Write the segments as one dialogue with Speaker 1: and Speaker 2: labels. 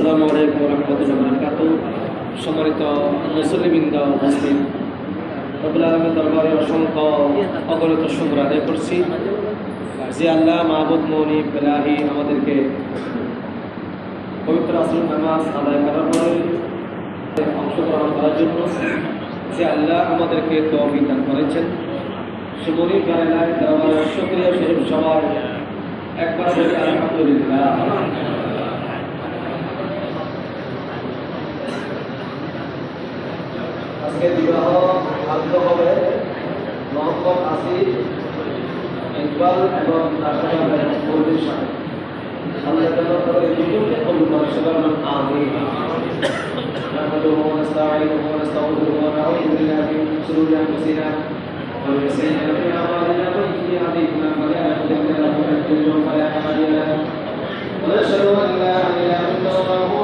Speaker 1: আসসালামু আলাইকুম রহমতুল্লাহ বরকাত সম্মানিত মুসলিমবৃন্দ উপস্থিত রবুল আলমের দরবারে অসংখ্য অগণিত শুক্র আদায় করছি। যে আল্লাহ মাহবুদ মৌনি বেলাহি আমাদেরকে পবিত্র আসল নামাজ আদায় করার পরে অংশগ্রহণ করার জন্য যে আল্লাহ আমাদেরকে তৌফিক দান করেছেন। সে মনির গায়লায় দরবারে শুক্রিয়া স্বরূপ সবাই একবার আলহামদুলিল্লাহ। আজকে বিবাহ আরম্ভ হবে মোহাম্মদ আসিফ ইকবাল এবং রাশিদার বৌদির সাথে আল্লাহ তাআলা তাদের দুজনকে কবুল করে সবার আমিন نحمده ونستعينه ونستغفره ونعوذ بالله من شرور انفسنا ومن سيئات اعمالنا من يهده فلا مضل له ومن يضلل فلا هادي له ونشهد ان لا اله الا الله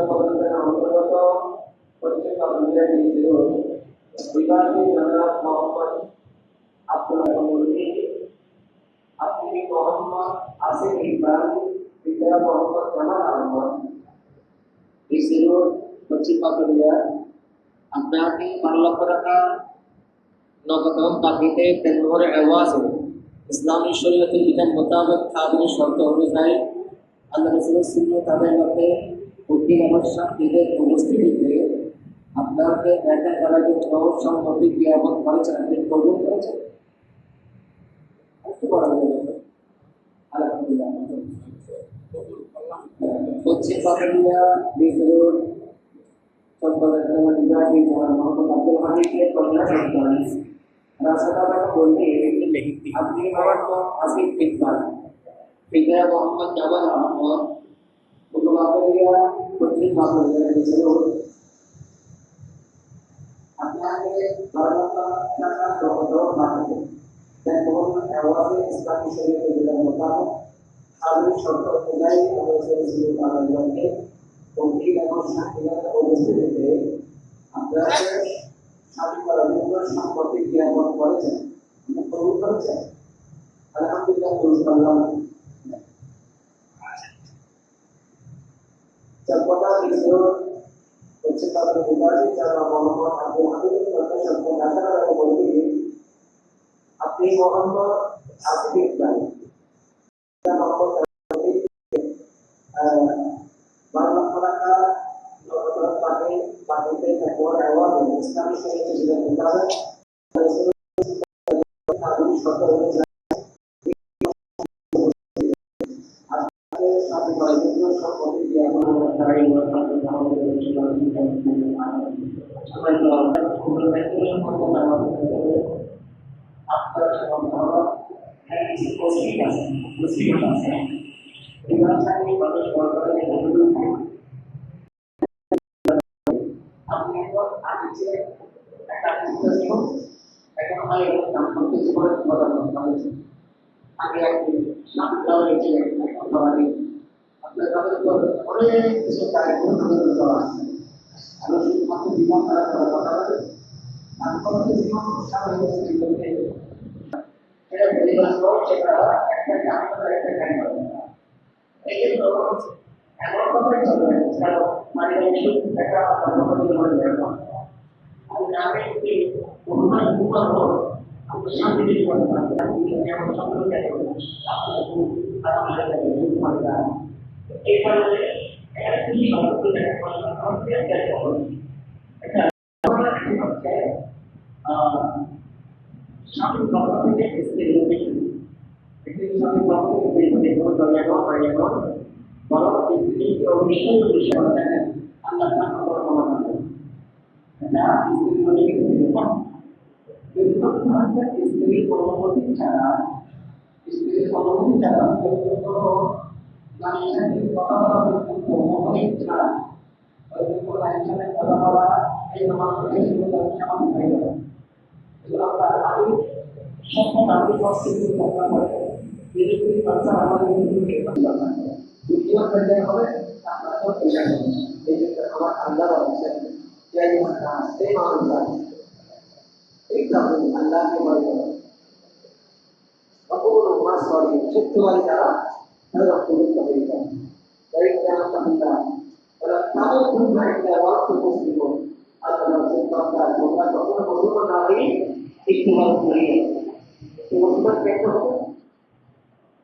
Speaker 1: संबंध नामकरण बच्चे का विजय नीचे हो विवाह जनाब मोहम्मद अब्दुल मुर्मी अब्दुल मोहम्मद आसिफ इकबाल विद्या मोहम्मद जमाल अहमद इसी रोड बच्ची पकड़िया Andani Marlaparaka Nakatam Pakite Tenor Awazi Islamic Sharia Mutabak Khabir Shorta Hurizai Allah Rasul Sunnah Tabe Mate তাদের মধ্যে উকিল আমার সাথীদের উপস্থিতিতে আপনাকে দেখা করার জন্য সম্মতি জ্ঞাপন করেছেন আপনি কবুল করেছেন একটু বড় হয়ে গেছে আলহামদুলিল্লাহ হচ্ছে পাতালিয়া বিশ রোড সম্পাদক নিবাসী মোহাম্মদ আব্দুল হামিদকে কন্যা সন্তান রাস্তা বলতে আপনি মোহাম্মদ আসিফ ইকবাল পিতা মোহাম্মদ জামাল আহমদ ফটোগ্রাফারিয়া কঠিন মাধ্যমে ছিল আপনাকে বারো টাকা দর মাধ্যমে দেখুন অ্যাওয়ার্ডে ইসলামী শরীয়তের বিধান মোতাবেক সাধারণ শর্ত অনুযায়ী আমাদের ছিল আদালতকে উকিল এবং সাক্ষীরা উপস্থিতিতে আপনাকে স্বাধীন করার জন্য সম্পত্তি জ্ঞাপন করেছেন কবুল করেছেন আলহামদুলিল্লাহ কবুল করলাম Jakarta Kristus mencipta pendidikan cara Muhammad Abu Abu maka yang mengatakan oleh Bukhari Abu Muhammad Abu Ibrahim dan Muhammad Abu banyak mereka orang-orang pakai pakai tempat keluar awal dan saya
Speaker 2: juga mengatakan আগে একদিন বলি আপনার তাদের উপর অনেক কিছু তার গুরুত্ব আছে আমি শুধুমাত্র জীবন তারা করার কথা বলি তারপর জীবন স্বাভাবিক এটা পরিবার সেটা একটা কাম করে একটা কাম করে এই জন্য এমন ভাবে চলবে কারণ মানে একটা কর্মপতি হয়ে যাবে আমি আমি কি অনুমান করব আমি শান্তি দিতে পারব আমি যেমন সম্পর্ক এই কারণে স্বামী বাবা থেকে স্ত্রী লোকেশন একটি স্বামী বাবা থেকে বের দেখো দরজা হয় যেমন বড় স্ত্রী অবশ্যই বিষয় দেখেন আল্লাহ অনুমতি ছাড়া স্ত্রীর অনুমতি ছাড়া সাথে কথা বলা পর্যন্ত অনুমতি ছাড়া নারীর সাথে কথা বলা এই আমরা আমার আল্লাহ তাই কেন তাহলে ওরা তাদের খুব একটা অর্থ উপস্থিত আল্লাহ দরকার তোমরা কখনো কখনো না হয়ে করিয়ে মুসলমান কেন হবে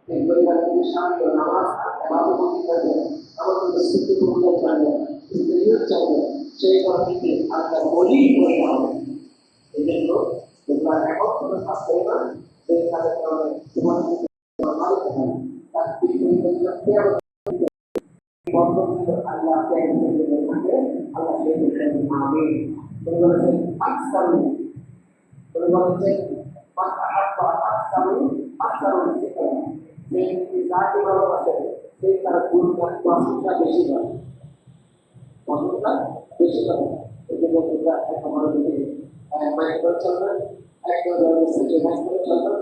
Speaker 2: এই পরিবারের সামনে নামাজ নামাজও বলতে পারবে আমার কিন্তু স্মৃতি করতে চাইবে স্ত্রীও চাইবে সেই কারণে আল্লাহ বলি করে হবে এই জন্য তোমরা এখন কোনো শাস্ত্রে না সেই কাজের কারণে তোমার আল্লাহ আল্লাহ সেই আমি তুমি বলেছেন পাকিস্তান তুমি বলেছেন পাকিস্তান পাকিস্তান যে জাতি ভালোবাসে সেই তার গুণ প্রশংসা বেশি হয় প্রশংসা বেশি হয় এই জন্য তোমরা এক আমার দিকে মাইক করে চলবেন এক সিটি মাইক করে